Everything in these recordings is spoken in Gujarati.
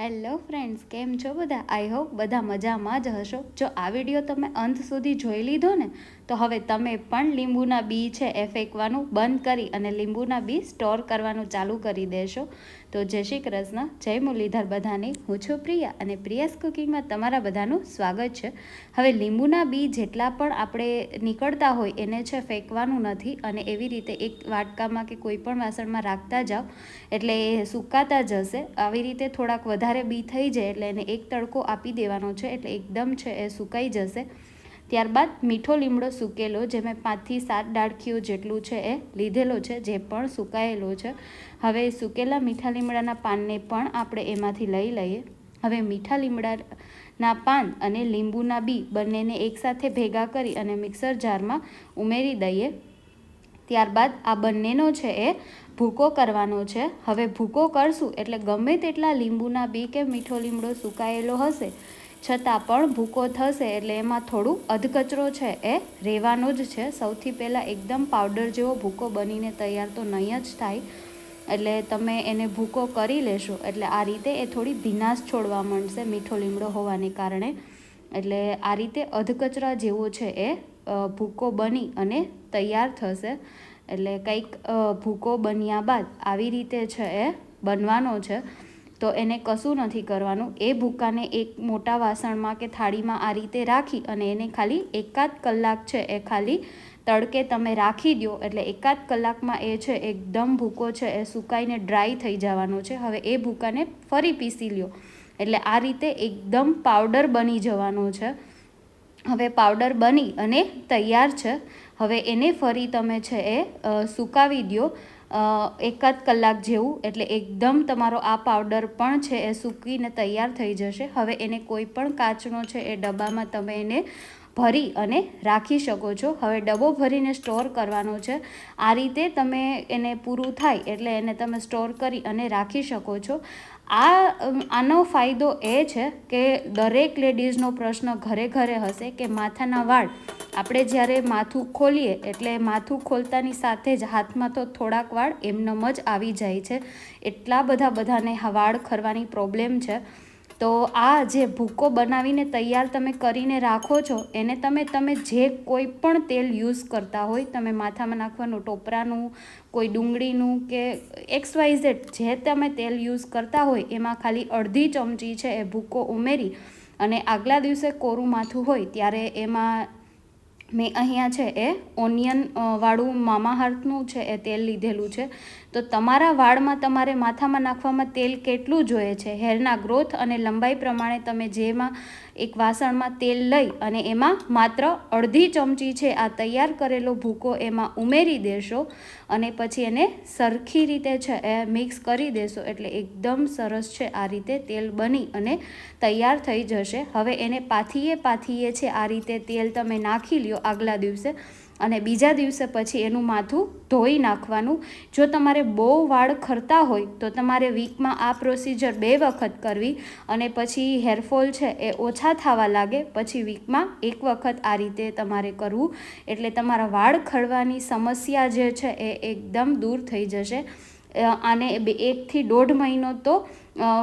હેલો ફ્રેન્ડ્સ, કેમ છો બધા? આઈ હોપ બધા મજામાં જ હશો. જો આ વીડિયો તમે અંત સુધી જોઈ લીધો ને તો હવે તમે પણ લીંબુના બી છે એ ફેંકવાનું બંધ કરી અને લીંબુના બી સ્ટોર કરવાનું ચાલુ કરી દેશો. તો જય શ્રી કૃષ્ણ, જય મુરલીધર બધાને. હું છું પ્રિયા અને પ્રિયાસ કુકિંગમાં તમારા બધાનું સ્વાગત છે. હવે લીંબુના બી જેટલા પણ આપણે નીકળતા હોય એને છે ફેંકવાનું નથી અને એવી રીતે એક વાટકામાં કે કોઈ પણ વાસણમાં રાખતા જાઓ એટલે એ સુકાતા જશે. આવી રીતે થોડાક વધારે બી થઈ જાય એટલે એને એક તડકો આપી દેવાનો છે એટલે એકદમ છે એ સુકાઈ જશે. ત્યારબાદ મીઠો લીમડો સૂકેલો, જે મેં પાંચથી સાત ડાળખીઓ જેટલું છે એ લીધેલો છે, જે પણ સુકાયેલો છે. હવે સૂકેલા મીઠા લીમડાના પાનને પણ આપણે એમાંથી લઈ લઈએ. હવે મીઠા લીમડાના પાન અને લીંબુના બી બંનેને એકસાથે ભેગા કરી અને મિક્સર જારમાં ઉમેરી દઈએ. ત્યારબાદ આ બંનેનો છે એ ભૂકો કરવાનો છે. હવે ભૂકો કરશું એટલે ગમે તેટલા લીંબુના બી કે મીઠો લીમડો સુકાયેલો હશે છતાં પણ ભૂકો થશે એટલે એમાં થોડું અધકચરો છે એ રહેવાનો જ છે. સૌથી પહેલાં એકદમ પાવડર જેવો ભૂકો બનીને તૈયાર તો નહીં જ થાય, એટલે તમે એને ભૂકો કરી લેશો. એટલે આ રીતે એ થોડી ભીનાશ છોડવા માંડશે મીઠો લીમડો હોવાને કારણે. એટલે આ રીતે અધકચરા જેવો છે એ ભૂકો બની અને તૈયાર થશે. એટલે કંઈક ભૂકો બન્યા બાદ આવી રીતે છે એ બનવાનો છે. તો એને કશું નથી કરવાનું. એ ભૂકાને એક મોટા વાસણમાં કે થાળીમાં આ રીતે રાખી અને એને ખાલી એકાદ કલાક છે. એ ખાલી તડકે તમે રાખી દો એટલે એકાદ કલાકમાં એ છે એકદમ ભૂકો છે. એ સુકાઈને ડ્રાય થઈ જવાનો છે. હવે એ ભૂકાને ફરી પીસી લ્યો. એટલે આ રીતે એકદમ પાવડર બની જવાનો છે. હવે પાવડર બની અને તૈયાર છે. હવે એને ફરી તમે છે એ સુકાવી દો એકાદ કલાક જેવું, એટલે એકદમ તમારો આ પાવડર પણ છે એ સૂકીને તૈયાર થઈ જશે. હવે એને કોઈ પણ કાચનો છે એ ડબ્બામાં તમે એને ભરી અને રાખી શકો છો. હવે ડબ્બો ભરીને સ્ટોર કરવાનો છે. આ રીતે તમે એને પૂરું થાય એટલે એને તમે સ્ટોર કરી અને રાખી શકો છો. આ આનો ફાયદો એ છે કે દરેક લેડીઝનો પ્રશ્ન ઘરે ઘરે હશે કે માથાના વાળ આપણે જ્યારે માથું ખોલીએ એટલે માથું ખોલતાની સાથે જ હાથમાં તો થોડાક વાળ એમનેમ જ આવી જાય છે. એટલા બધા બધાને વાળ ખરવાની પ્રોબ્લેમ છે. તો આ જે ભૂકો બનાવીને તૈયાર તમે કરીને રાખો છો, એને તમે તમે જે કોઈ પણ તેલ યુઝ કરતા હોય, તમે માથામાં નાખવાનું, ટોપરાનું, કોઈ ડુંગળીનું કે એક્સ વાઇઝેડ જે તમે તેલ યુઝ કરતા હોય, એમાં ખાલી અડધી ચમચી છે એ ભૂકો ઉમેરી અને આગલા દિવસે કોરું માથું હોય, ત્યારે એમાં મેં અહીંયા છે એ ઓનિયન વાળું મામાહર્થનું છે એ તેલ લીધેલું છે. તો તમારા વાળમાં તમારે માથામાં નાખવામાં તેલ કેટલું જોઈએ છે? હેરના ગ્રોથ અને લંબાઈ પ્રમાણે તમે જેમાં એક વાસણમાં તેલ લઈ અને એમાં માત્ર અડધી ચમચી છે આ તૈયાર કરેલો ભૂકો એમાં ઉમેરી દેશો અને પછી એને સરખી રીતે છે એ મિક્સ કરી દેશો એટલે એકદમ સરસ છે આ રીતે તેલ બની અને તૈયાર થઈ જશે. હવે એને પાથીએ પાથીએ છે આ રીતે તેલ તમે નાખી લ્યો આગલા દિવસે અને બીજા દિવસે પછી એનું માથું ધોઈ નાખવાનું. જો તમારે બહુ વાળ ખરતા હોય તો તમારે વીકમાં આ પ્રોસિજર બે વખત કરવી અને પછી હેરફોલ છે એ ઓછા થવા લાગે, પછી વીકમાં એક વખત આ રીતે તમારે કરવું. એટલે તમારા વાળ ખરવાની સમસ્યા જે છે એ એકદમ દૂર થઈ જશે. આને એકથી દોઢ મહિનો તો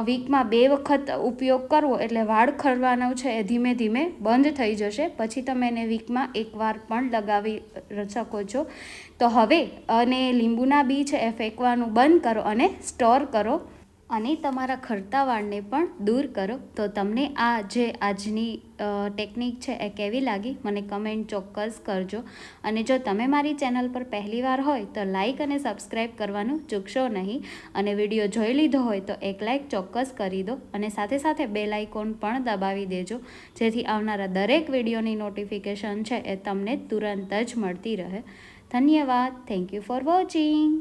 વીકમાં બે વખત ઉપયોગ કરવો એટલે વાળ ખરવાનો છે એ ધીમે ધીમે બંધ થઈ જશે. પછી તમે એને વીકમાં એકવાર પણ લગાવી શકો છો. તો હવે અને લીંબુના બી છે એ ફેંકવાનું બંધ કરો અને સ્ટોર કરો. અને તમારા ખરતા વાળને પણ દૂર કરો. તો તમને આ જે આજની ટેકનિક છે એ કેવી લાગી? મને કમેન્ટ ચોક્કસ કરજો. અને જો તમે મારી ચેનલ પર પહેલીવાર હોય તો લાઇક અને સબસ્ક્રાઈબ કરવાનું ચૂકશો નહીં. અને વીડિયો જોઈ લીધો હોય તો એક લાઇક ચોક્કસ કરી દો. અને સાથે સાથે બે લાઇકોન પણ દબાવી દેજો. જેથી આવનારા દરેક વિડીયોની નોટિફિકેશન છે એ તમને તુરંત જ મળતી રહે. ધન્યવાદ. Thank you for watching